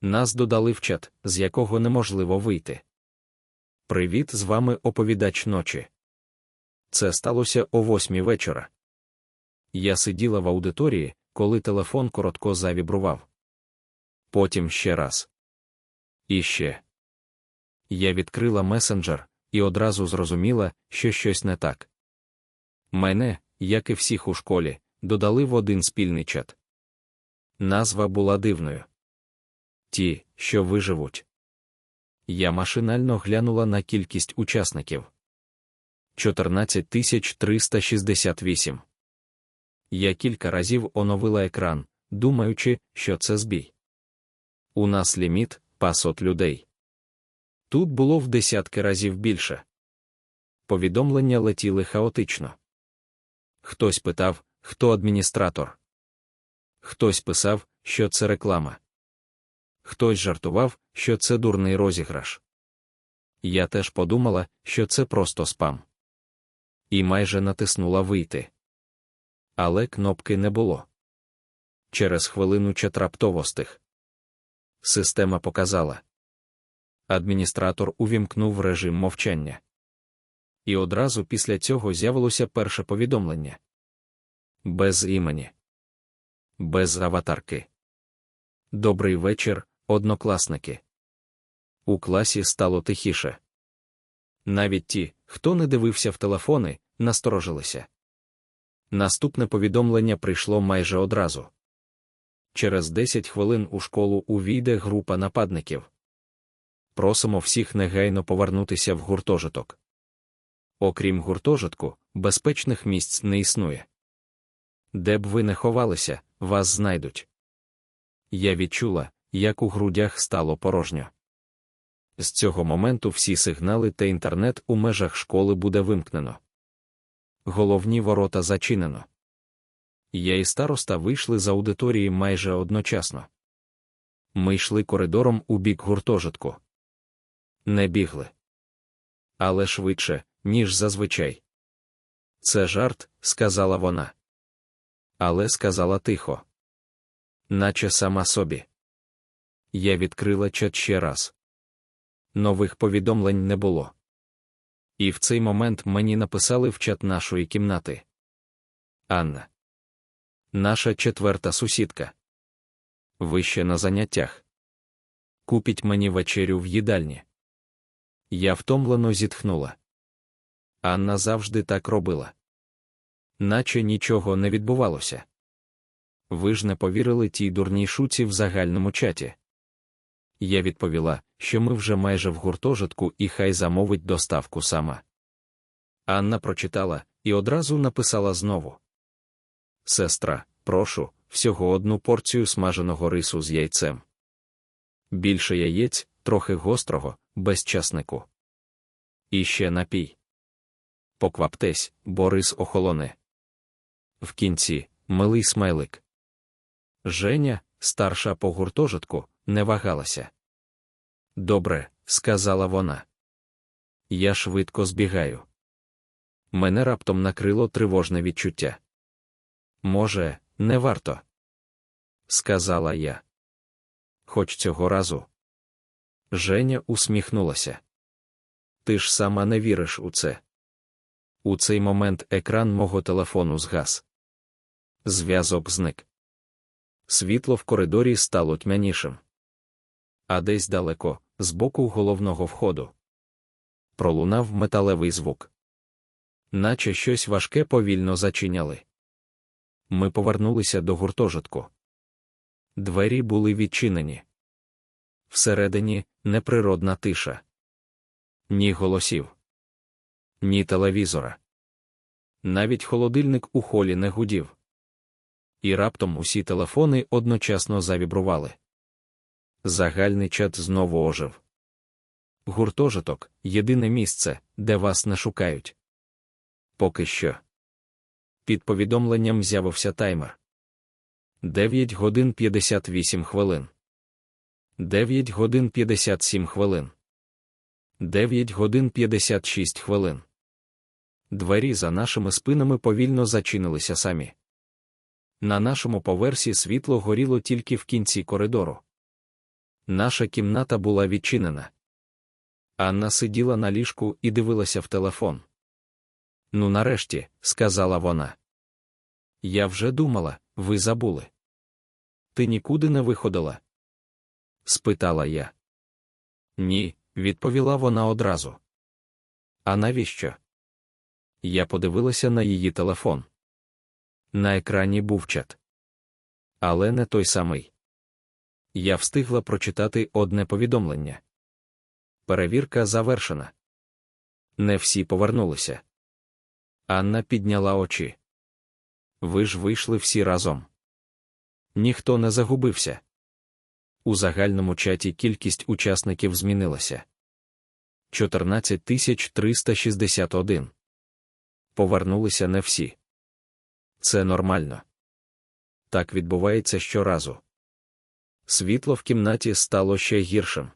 Нас додали в чат, з якого неможливо вийти. Привіт, з вами оповідач ночі. Це сталося о восьмій вечора. Я сиділа в аудиторії, коли телефон коротко завібрував. Потім ще раз. І ще. Я відкрила месенджер і одразу зрозуміла, що щось не так. Мене, як і всіх у школі, додали в один спільний чат. Назва була дивною. Ті, що виживуть. Я машинально глянула на кількість учасників 14 368. Я кілька разів оновила екран, думаючи, що це збій. У нас ліміт 500 людей. Тут було в десятки разів більше. Повідомлення летіли хаотично. Хтось питав, хто адміністратор. Хтось писав, що це реклама. Хтось жартував, що це дурний розіграш. Я теж подумала, що це просто спам. І майже натиснула вийти. Але кнопки не було. Через хвилину чат раптово. Система показала. Адміністратор увімкнув режим мовчання. І одразу після цього з'явилося перше повідомлення. Без імені. Без аватарки. Добрий вечір, однокласники. У класі стало тихіше. Навіть ті, хто не дивився в телефони, насторожилися. Наступне повідомлення прийшло майже одразу. Через 10 хвилин у школу увійде група нападників. Просимо всіх негайно повернутися в гуртожиток. Окрім гуртожитку, безпечних місць не існує. Де б ви не ховалися, вас знайдуть. Я відчула, як у грудях стало порожньо. З цього моменту всі сигнали та інтернет у межах школи буде вимкнено. Головні ворота зачинено. Я і староста вийшли з аудиторії майже одночасно. Ми йшли коридором у бік гуртожитку. Не бігли. Але швидше, ніж зазвичай. Це жарт, сказала вона. Але сказала тихо. Наче сама собі. Я відкрила чат ще раз. Нових повідомлень не було. І в цей момент мені написали в чат нашої кімнати. Анна. Наша четверта сусідка. Ви ще на заняттях. Купіть мені вечерю в їдальні. Я втомлено зітхнула. Анна завжди так робила. Наче нічого не відбувалося. Ви ж не повірили тій дурній шуці в загальному чаті. Я відповіла, що ми вже майже в гуртожитку і хай замовить доставку сама. Анна прочитала і одразу написала знову: Сестра, прошу, всього одну порцію смаженого рису з яйцем. Більше яєць, трохи гострого, без часнику. І ще напій. Покваптесь, бо рис охолоне. В кінці милий смайлик. Женя, старша по гуртожитку, не вагалася. Добре, сказала вона. Я швидко збігаю. Мене раптом накрило тривожне відчуття. Може, не варто, сказала я. Хоч цього разу. Женя усміхнулася. Ти ж сама не віриш у це. У цей момент екран мого телефону згас. Зв'язок зник. Світло в коридорі стало тьмянішим. А десь далеко, з боку головного входу, пролунав металевий звук. Наче щось важке повільно зачиняли. Ми повернулися до гуртожитку. Двері були відчинені. Всередині неприродна тиша. Ні голосів, ні телевізора. Навіть холодильник у холі не гудів. І раптом усі телефони одночасно завібрували. Загальний чат знову ожив. Гуртожиток єдине місце, де вас не шукають. Поки що. Під повідомленням з'явився таймер. 9 годин 58 хвилин. 9 годин 57 хвилин. 9 годин 56 хвилин. Двері за нашими спинами повільно зачинилися самі. На нашому поверсі світло горіло тільки в кінці коридору. Наша кімната була відчинена. Анна сиділа на ліжку і дивилася в телефон. Ну, нарешті, сказала вона. Я вже думала, ви забули. Ти нікуди не виходила? спитала я. Ні, відповіла вона одразу. А навіщо? Я подивилася на її телефон. На екрані був чат. Але не той самий. Я встигла прочитати одне повідомлення. Перевірка завершена. Не всі повернулися. Анна підняла очі. Ви ж вийшли всі разом. Ніхто не загубився. У загальному чаті кількість учасників змінилася. 14361. Повернулися не всі. Це нормально. Так відбувається щоразу. Світло в кімнаті стало ще гіршим.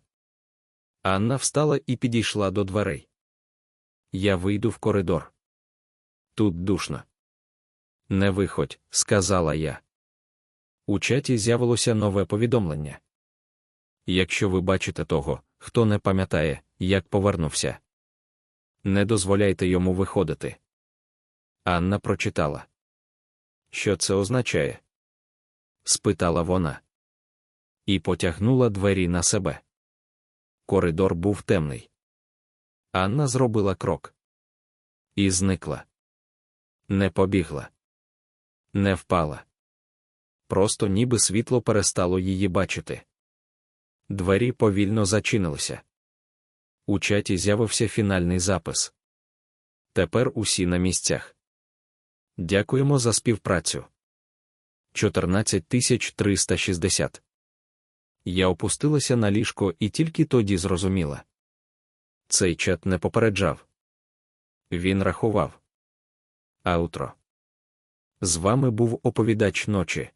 Анна встала і підійшла до дверей. Я вийду в коридор. Тут душно. Не виходь, сказала я. У чаті з'явилося нове повідомлення. Якщо ви бачите того, хто не пам'ятає, як повернувся, не дозволяйте йому виходити. Анна прочитала. Що це означає? спитала вона. І потягнула двері на себе. Коридор був темний. Анна зробила крок. І зникла. Не побігла. Не впала. Просто ніби світло перестало її бачити. Двері повільно зачинилися. У чаті з'явився фінальний запис. Тепер усі на місцях. Дякуємо за співпрацю. 14360. Я опустилася на ліжко і тільки тоді зрозуміла. Цей чат не попереджав. Він рахував. Аутро. З вами був оповідач ночі.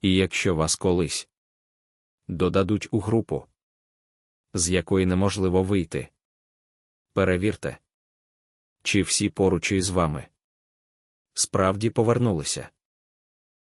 І якщо вас колись додадуть у групу, з якої неможливо вийти, перевірте, чи всі поруч із вами справді повернулися.